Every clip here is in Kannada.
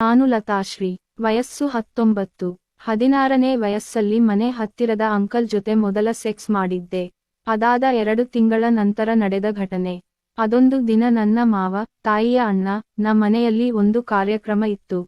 ನಾನು ಲತಾಶ್ರೀ ವಯಸ್ಸು ಹತ್ತೊಂಬತ್ತು. ಹದಿನಾರನೇ ವಯಸ್ಸಲ್ಲಿ ಮನೆ ಹತ್ತಿರದ ಅಂಕಲ್ ಜೊತೆ ಮೊದಲ ಸೆಕ್ಸ್ ಮಾಡಿದ್ದೆ. ಅದಾದ ಎರಡು ತಿಂಗಳ ನಂತರ ನಡೆದ ಘಟನೆ. ಅದೊಂದು ದಿನ ನನ್ನ ಮಾವ, ತಾಯಿಯ ಅಣ್ಣ, ನ ಮನೆಯಲ್ಲಿ ಒಂದು ಕಾರ್ಯಕ್ರಮ ಇತ್ತು.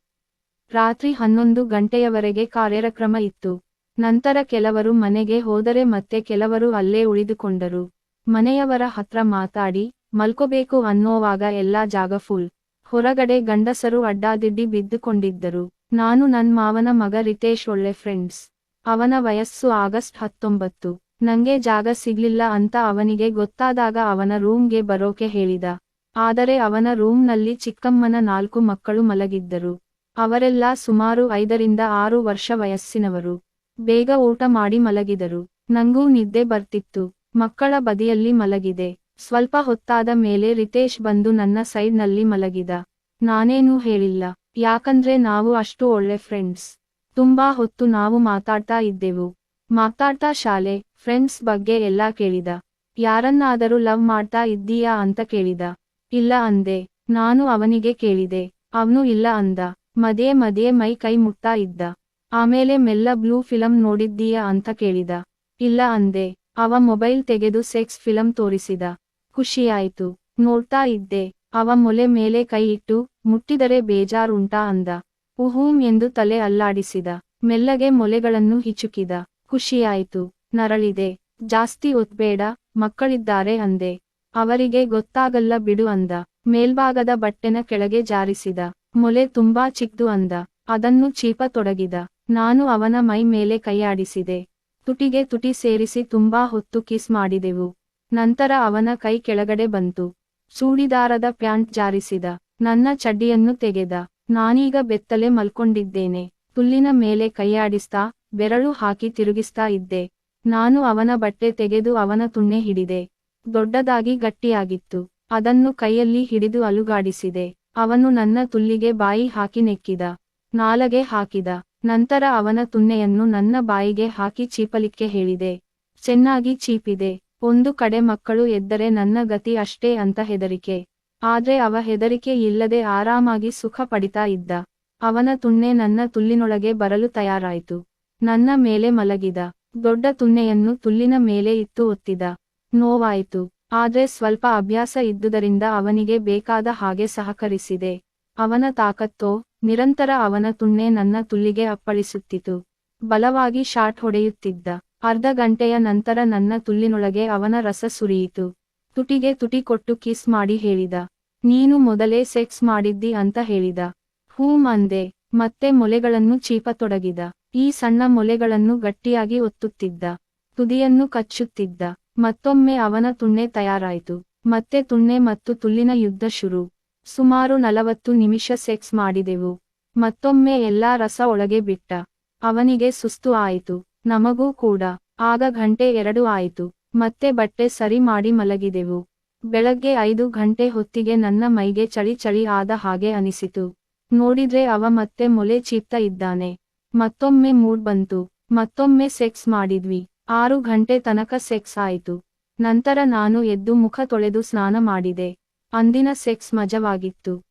ರಾತ್ರಿ ಹನ್ನೊಂದು ಗಂಟೆಯವರೆಗೆ ಕಾರ್ಯಕ್ರಮ ಇತ್ತು. ನಂತರ ಕೆಲವರು ಮನೆಗೆ ಹೋದರೆ ಮತ್ತೆ ಕೆಲವರು ಅಲ್ಲೇ ಉಳಿದುಕೊಂಡರು. ಮನೆಯವರ ಹತ್ರ ಮಾತಾಡಿ, ಮಲ್ಕೋಬೇಕು ಅನ್ನೋವಾಗ ಎಲ್ಲಾ ಜಾಗ ಫುಲ್ ಹೊರಗಡೆ ಗಂಡಸರು ಅಡ್ಡಾದಿಡ್ಡಿ ಬಿದ್ದುಕೊಂಡಿದ್ದರು. ನಾನು ನನ್ ಮಾವನ ಮಗ ರಿತೇಶ್ ಒಳ್ಳೆ ಫ್ರೆಂಡ್ಸ್ ಅವನ ವಯಸ್ಸು ಆಗಸ್ಟ್ ಹತ್ತೊಂಬತ್ತು. ನಂಗೆ ಜಾಗ ಸಿಗ್ಲಿಲ್ಲ ಅಂತ ಅವನಿಗೆ ಗೊತ್ತಾದಾಗ ಅವನ ರೂಮ್ಗೆ ಬರೋಕೆ ಹೇಳಿದ. ಆದರೆ ಅವನ ರೂಮ್ನಲ್ಲಿ ಚಿಕ್ಕಮ್ಮನ ನಾಲ್ಕು ಮಕ್ಕಳು ಮಲಗಿದ್ದರು. ಅವರೆಲ್ಲ ಸುಮಾರು ಐದರಿಂದ ಆರು ವರ್ಷ ವಯಸ್ಸಿನವರು. ಬೇಗ ಊಟ ಮಾಡಿ ಮಲಗಿದರು. ನಂಗೂ ನಿದ್ದೆ ಬರ್ತಿತ್ತು. ಮಕ್ಕಳ ಬದಿಯಲ್ಲಿ ಮಲಗಿದೆ. ಸ್ವಲ್ಪ ಹೊತ್ತಾದ ಮೇಲೆ ರಿತೇಶ್ ಬಂದು ನನ್ನ ಸೈಡ್ನಲ್ಲಿ ಮಲಗಿದ. ನಾನೇನೂ ಹೇಳಿಲ್ಲ. ಯಾಕಂದ್ರೆ ನಾವು ಅಷ್ಟು ಒಳ್ಳೆ ಫ್ರೆಂಡ್ಸ್. ತುಂಬಾ ಹೊತ್ತು ನಾವು ಮಾತಾಡ್ತಾ ಇದ್ದೆವು. ಮಾತಾಡ್ತಾ ಶಾಲೆ, ಫ್ರೆಂಡ್ಸ್ ಬಗ್ಗೆ ಎಲ್ಲಾ ಕೇಳಿದ. ಯಾರನ್ನಾದರೂ ಲವ್ ಮಾಡ್ತಾ ಇದ್ದೀಯಾ ಅಂತ ಕೇಳಿದ. ಇಲ್ಲ ಅಂದೆ. ನಾನು ಅವನಿಗೆ ಕೇಳಿದೆ. ಅವನು ಇಲ್ಲ ಅಂದ. ಮದೇ ಮದೇ ಮೈ ಕೈ ಮುಟ್ತಾ ಇದ್ದ. ಆಮೇಲೆ ಮೆಲ್ಲ ಬ್ಲೂ ಫಿಲಂ ನೋಡಿದ್ದೀಯಾ ಅಂತ ಕೇಳಿದ. ಇಲ್ಲ ಅಂದೆ. ಅವ ಮೊಬೈಲ್ ತೆಗೆದು ಸೆಕ್ಸ್ ಫಿಲಂ ತೋರಿಸಿದ. ಖುಷಿಯಾಯಿತು. ನೋಡ್ತಾ ಇದ್ದೆ. ಅವ ಮೊಲೆ ಮೇಲೆ ಕೈ ಇಟ್ಟು, ಮುಟ್ಟಿದರೆ ಬೇಜಾರುಂಟಾ ಅಂದ. ಉಹೂಂ ಎಂದು ತಲೆ ಅಲ್ಲಾಡಿಸಿದ. ಮೆಲ್ಲಗೆ ಮೊಲೆಗಳನ್ನು ಹಿಚುಕಿದ. ಖುಷಿಯಾಯಿತು. ನರಳಿದೆ. ಜಾಸ್ತಿ ಒತ್ಬೇಡ, ಮಕ್ಕಳಿದ್ದಾರೆ ಅಂದೆ. ಅವರಿಗೆ ಗೊತ್ತಾಗಲ್ಲ ಬಿಡು ಅಂದ. ಮೇಲ್ಭಾಗದ ಬಟ್ಟೆನ ಕೆಳಗೆ ಜಾರಿಸಿದ. ಮೊಲೆ ತುಂಬಾ ಚಿಕ್ದು ಅಂದ. ಅದನ್ನು ಚೀಪ ತೊಡಗಿದ. ನಾನು ಅವನ ಮೈ ಮೇಲೆ ಕೈಯಾಡಿಸಿದೆ ತುಟಿಗೆ ತುಟಿ ಸೇರಿಸಿ ತುಂಬಾ ಹೊತ್ತು ಕಿಸ್ ಮಾಡಿದೆವು. ನಂತರ ಅವನ ಕೈ ಕೆಳಗಡೆ ಬಂತು. ಸೂಡಿದಾರದ ಪ್ಯಾಂಟ್ ಜಾರಿಸಿದ. ನನ್ನ ಚಡ್ಡಿಯನ್ನು ತೆಗೆದ. ನಾನೀಗ ಬೆತ್ತಲೆ ಮಲ್ಕೊಂಡಿದ್ದೇನೆ. ತುಲ್ಲಿನ ಮೇಲೆ ಕೈಯಾಡಿಸ್ತಾ, ಬೆರಳು ಹಾಕಿ ತಿರುಗಿಸ್ತಾ ಇದ್ದೆ. ನಾನು ಅವನ ಬಟ್ಟೆ ತೆಗೆದು ಅವನ ತುಣ್ಣೆ ಹಿಡಿದೆ. ದೊಡ್ಡದಾಗಿ ಗಟ್ಟಿಯಾಗಿತ್ತು. ಅದನ್ನು ಕೈಯಲ್ಲಿ ಹಿಡಿದು ಅಲುಗಾಡಿಸಿದೆ. ಅವನು ನನ್ನ ತುಲ್ಲಿಗೆ ಬಾಯಿ ಹಾಕಿ ನೆಕ್ಕಿದ. ನಾಲಗೆ ಹಾಕಿದ. ನಂತರ ಅವನ ತುನ್ನೆಯನ್ನು ನನ್ನ ಬಾಯಿಗೆ ಹಾಕಿ ಚೀಪಲಿಕ್ಕೆ ಹೇಳಿದೆ, ಚೆನ್ನಾಗಿ ಚೀಪಿದೆ, ಒಂದು ಕಡೆ ಮಕ್ಕಳು ಎದ್ದರೆ ನನ್ನ ಗತಿ ಅಷ್ಟೇ ಅಂತ ಹೆದರಿಕೆ. ಆದ್ರೆ ಅವ ಹೆದರಿಕೆ ಇಲ್ಲದೆ ಆರಾಮಾಗಿ ಸುಖ ಪಡಿತಾ ಇದ್ದ. ಅವನ ತುಣ್ಣೆ ನನ್ನ ತುಲ್ಲಿನೊಳಗೆ ಬರಲು ತಯಾರಾಯಿತು. ನನ್ನ ಮೇಲೆ ಮಲಗಿದ. ದೊಡ್ಡ ತುಣ್ಣೆಯನ್ನು ತುಲ್ಲಿನ ಮೇಲೆ ಇತ್ತು ಒತ್ತಿದ. ನೋವಾಯಿತು. ಆದ್ರೆ ಸ್ವಲ್ಪ ಅಭ್ಯಾಸ ಇದ್ದುದರಿಂದ ಅವನಿಗೆ ಬೇಕಾದ ಹಾಗೆ ಸಹಕರಿಸಿದೆ. ಅವನ ತಾಕತ್ತೋ ನಿರಂತರ ಅವನ ತುಣ್ಣೆ ನನ್ನ ತುಲ್ಲಿಗೆ ಅಪ್ಪಳಿಸುತ್ತಿತು. ಬಲವಾಗಿ ಶಾಟ್ ಹೊಡೆಯುತ್ತಿದ್ದ. ಅರ್ಧ ಗಂಟೆಯ ನಂತರ ನನ್ನ ತುಲ್ಲಿನೊಳಗೆ ಅವನ ರಸ ಸುರಿಯಿತು. ತುಟಿಗೆ ತುಟಿ ಕೊಟ್ಟು ಕಿಸ್ ಮಾಡಿ ಹೇಳಿದ. ನೀನು ಮೊದಲೇ ಸೆಕ್ಸ್ ಮಾಡಿದ್ದಿ ಅಂತ ಹೇಳಿದ. ಹೂ ಅಂದೆ ಮತ್ತೆ ಮೊಲೆಗಳನ್ನು ಚೀಪತೊಡಗಿದ. ಈ ಸಣ್ಣ ಮೊಲೆಗಳನ್ನು ಗಟ್ಟಿಯಾಗಿ ಒತ್ತುತ್ತಿದ್ದ. ತುದಿಯನ್ನು ಕಚ್ಚುತ್ತಿದ್ದ. ಮತ್ತೊಮ್ಮೆ ಅವನ ತುಣ್ಣೆ ತಯಾರಾಯಿತು. ಮತ್ತೆ ತುಣ್ಣೆ ಮತ್ತು ತುಲ್ಲಿನ ಯುದ್ಧ ಶುರು. ಸುಮಾರು ನಲವತ್ತು ನಿಮಿಷ ಸೆಕ್ಸ್ ಮಾಡಿದೆವು. ಮತ್ತೊಮ್ಮೆ ಎಲ್ಲಾ ರಸ ಒಳಗೆ ಬಿಟ್ಟ. ಅವನಿಗೆ ಸುಸ್ತು ಆಯಿತು. ನಮಗೂ ಕೂಡ. ಆಗ ಗಂಟೆ ಎರಡು ಆಯಿತು. ಮತ್ತೆ ಬಟ್ಟೆ ಸರಿ ಮಾಡಿ ಮಲಗಿದೆವು. ಬೆಳಗ್ಗೆ ಐದು ಗಂಟೆ ಹೊತ್ತಿಗೆ ನನ್ನ ಮೈಗೆ ಚಳಿ ಚಳಿ ಆದ ಹಾಗೆ ಅನಿಸಿತು. ನೋಡಿದ್ರೆ ಅವ ಮತ್ತೆ ಮೊಲೆ ಚೀಪ್ತಾ ಇದ್ದಾನೆ. ಮತ್ತೊಮ್ಮೆ ಮೂಡ್ ಬಂತು. ಮತ್ತೊಮ್ಮೆ ಸೆಕ್ಸ್ ಮಾಡಿದ್ವಿ. ಆರು ಗಂಟೆ ತನಕ ಸೆಕ್ಸ್ ಆಯಿತು. ನಂತರ ನಾನು ಎದ್ದು ಮುಖ ತೊಳೆದು ಸ್ನಾನ ಮಾಡಿದೆ. ಅಂದಿನ ಸೆಕ್ಸ್ ಮಜವಾಗಿತ್ತು.